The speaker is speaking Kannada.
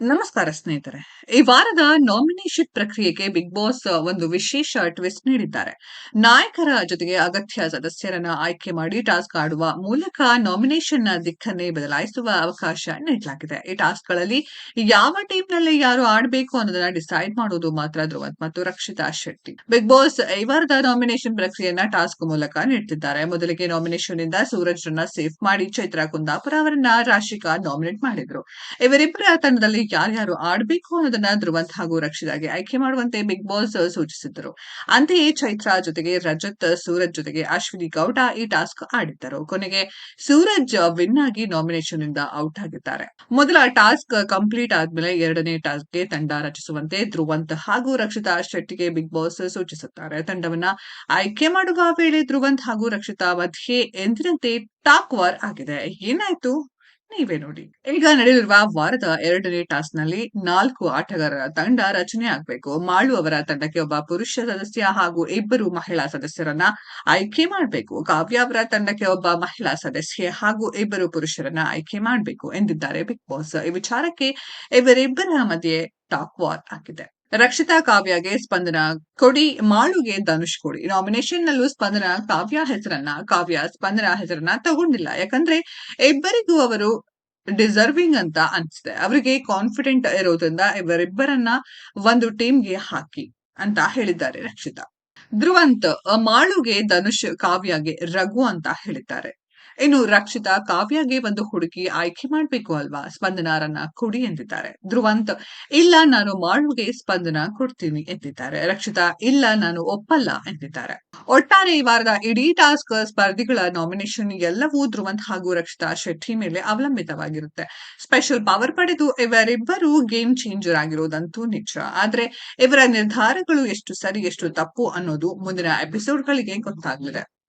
ನಮಸ್ಕಾರ ಸ್ನೇಹಿತರೆ. ಈ ವಾರದ ನಾಮಿನೇಷನ್ ಪ್ರಕ್ರಿಯೆಗೆ ಬಿಗ್ ಬಾಸ್ ಒಂದು ವಿಶೇಷ ಟ್ವಿಸ್ಟ್ ನೀಡಿದ್ದಾರೆ. ನಾಯಕರ ಜೊತೆಗೆ ಅಗತ್ಯ ಸದಸ್ಯರನ್ನ ಆಯ್ಕೆ ಮಾಡಿ ಟಾಸ್ಕ್ ಆಡುವ ಮೂಲಕ ನಾಮಿನೇಷನ್ನ ದಿಕ್ಕನ್ನೇ ಬದಲಾಯಿಸುವ ಅವಕಾಶ ನೀಡಲಾಗಿದೆ. ಈ ಟಾಸ್ಕ್ಗಳಲ್ಲಿ ಯಾವ ಟೀಮ್ನಲ್ಲಿ ಯಾರು ಆಡಬೇಕು ಅನ್ನೋದನ್ನ ಡಿಸೈಡ್ ಮಾಡೋದು ಮಾತ್ರ ಧ್ರುವಂತ್ ಮತ್ತು ರಕ್ಷಿತಾ ಶೆಟ್ಟಿ. ಬಿಗ್ ಬಾಸ್ ಈ ವಾರದ ನಾಮಿನೇಷನ್ ಪ್ರಕ್ರಿಯೆಯನ್ನ ಟಾಸ್ಕ್ ಮೂಲಕ ನೀಡುತ್ತಿದ್ದಾರೆ ಮೊದಲಿಗೆ ನಾಮಿನೇಷನ್ ಇಂದ ಸೂರಜ್ ರನ್ನ ಸೇಫ್ ಮಾಡಿ ಚೈತ್ರಾ ಕುಂದಾಪುರ ಅವರನ್ನ ರಾಶಿಕಾ ನಾಮಿನೇಟ್ ಮಾಡಿದ್ರು. ಇವರಿಬ್ಬರ ತಂಡದಲ್ಲಿ ಯಾರ್ಯಾರು ಆಡ್ಬೇಕು ಅನ್ನೋದನ್ನ ಧ್ರುವಂತ್ ಹಾಗೂ ರಕ್ಷಿತಾಗೆ ಆಯ್ಕೆ ಮಾಡುವಂತೆ ಬಿಗ್ ಬಾಸ್ ಸೂಚಿಸಿದ್ದರು. ಅಂತೆಯೇ ಚೈತ್ರಾ ಜೊತೆಗೆ ರಜತ್, ಸೂರಜ್ ಜೊತೆಗೆ ಅಶ್ವಿನಿ ಗೌಡ ಈ ಟಾಸ್ಕ್ ಆಡಿದ್ದರು. ಕೊನೆಗೆ ಸೂರಜ್ ವಿನ್ ಆಗಿ ನಾಮಿನೇಷನ್ ಇಂದ ಔಟ್ ಆಗಿದ್ದಾರೆ. ಮೊದಲ ಟಾಸ್ಕ್ ಕಂಪ್ಲೀಟ್ ಆದ್ಮೇಲೆ ಎರಡನೇ ಟಾಸ್ಕ್ಗೆ ತಂಡ ರಚಿಸುವಂತೆ ಧ್ರುವಂತ್ ಹಾಗೂ ರಕ್ಷಿತಾ ಶೆಟ್ಟಿಗೆ ಬಿಗ್ ಬಾಸ್ ಸೂಚಿಸುತ್ತಾರೆ. ತಂಡವನ್ನ ಆಯ್ಕೆ ಮಾಡುವ ವೇಳೆ ಧ್ರುವಂತ್ ಹಾಗೂ ರಕ್ಷಿತಾ ಮಧ್ಯೆ ಎಂದಿನಂತೆ ಟಾಕ್ ವಾರ್ ಆಗಿದೆ. ಏನಾಯ್ತು? ನೀವೇ ನೋಡಿ. ಈಗ ನಡೆಯಲಿರುವ ವಾರದ ಎರಡನೇ ಟಾಸ್ನಲ್ಲಿ ನಾಲ್ಕು ಆಟಗಾರರ ತಂಡ ರಚನೆ ಆಗಬೇಕು. ಮಾಳು ಅವರ ತಂಡಕ್ಕೆ ಒಬ್ಬ ಪುರುಷ ಸದಸ್ಯ ಹಾಗೂ ಇಬ್ಬರು ಮಹಿಳಾ ಸದಸ್ಯರನ್ನ ಆಯ್ಕೆ ಮಾಡಬೇಕು. ಕಾವ್ಯ ಅವರ ತಂಡಕ್ಕೆ ಒಬ್ಬ ಮಹಿಳಾ ಸದಸ್ಯೆ ಹಾಗೂ ಇಬ್ಬರು ಪುರುಷರನ್ನ ಆಯ್ಕೆ ಮಾಡಬೇಕು ಎಂದಿದ್ದಾರೆ ಬಿಗ್ ಬಾಸ್. ಈ ವಿಚಾರಕ್ಕೆ ಇವರಿಬ್ಬರ ಮಧ್ಯೆ ಟಾಕ್ ವಾರ್ ಆಗಿದೆ ರಕ್ಷಿತಾ ಕಾವ್ಯಗೆ ಸ್ಪಂದನ, ಕೊಡಿ ಮಾಳುಗೆ ಧನುಷ್ ಕೊಡಿ. ನಾಮಿನೇಷನ್ ನಲ್ಲೂ ಸ್ಪಂದನ, ಕಾವ್ಯ ಹೆಸರನ್ನ, ಕಾವ್ಯ ಸ್ಪಂದನ ಹೆಸರನ್ನ ತಗೊಂಡಿಲ್ಲ. ಯಾಕಂದ್ರೆ ಇಬ್ಬರಿಗೂ ಅವರು ಡಿಸರ್ವಿಂಗ್ ಅಂತ ಅನ್ಸುತ್ತೆ. ಅವರಿಗೆ ಕಾನ್ಫಿಡೆಂಟ್ ಇರೋದ್ರಿಂದ ಇವರಿಬ್ಬರನ್ನ ಒಂದು ಟೀಮ್ಗೆ ಹಾಕಿ ಅಂತ ಹೇಳಿದ್ದಾರೆ ರಕ್ಷಿತಾ. ಧ್ರುವಂತ್, ಮಾಳುಗೆ ಧನುಷ್ ಕಾವ್ಯಗೆ ರಘು ಅಂತ ಹೇಳಿದ್ದಾರೆ. ಇನ್ನು ರಕ್ಷಿತಾ ಕಾವ್ಯಗೆ ಒಂದು ಹುಡುಗಿ ಆಯ್ಕೆ ಮಾಡ್ಬೇಕು ಅಲ್ವಾ? ಸ್ಪಂದನಾರನ್ನ ಕೊಡಿ ಎಂದಿದ್ದಾರೆ. ಧ್ರುವಂತ್, ಇಲ್ಲ, ನಾನು ಮಾಳುಗೆ ಸ್ಪಂದನ ಕೊಡ್ತೀನಿ ಎಂದಿದ್ದಾರೆ. ರಕ್ಷಿತಾ, ಇಲ್ಲ, ನಾನು ಒಪ್ಪಲ್ಲ ಎಂದಿದ್ದಾರೆ. ಒಟ್ಟಾರೆ ಈ ವಾರದ ಇಡೀ ಟಾಸ್ಕ್ ಸ್ಪರ್ಧಿಗಳ ನಾಮಿನೇಷನ್ ಎಲ್ಲವೂ ಧ್ರುವಂತ್ ಹಾಗೂ ರಕ್ಷಿತಾ ಶೆಟ್ಟಿ ಮೇಲೆ ಅವಲಂಬಿತವಾಗಿರುತ್ತೆ. ಸ್ಪೆಷಲ್ ಪವರ್ ಪಡೆದು ಇವರಿಬ್ಬರು ಗೇಮ್ ಚೇಂಜರ್ ಆಗಿರೋದಂತೂ ನಿಜ. ಆದ್ರೆ ಇವರ ನಿರ್ಧಾರಗಳು ಎಷ್ಟು ಸರಿ, ಎಷ್ಟು ತಪ್ಪು ಅನ್ನೋದು ಮುಂದಿನ ಎಪಿಸೋಡ್ಗಳಿಗೆ ಗೊತ್ತಾಗಲಿದೆ.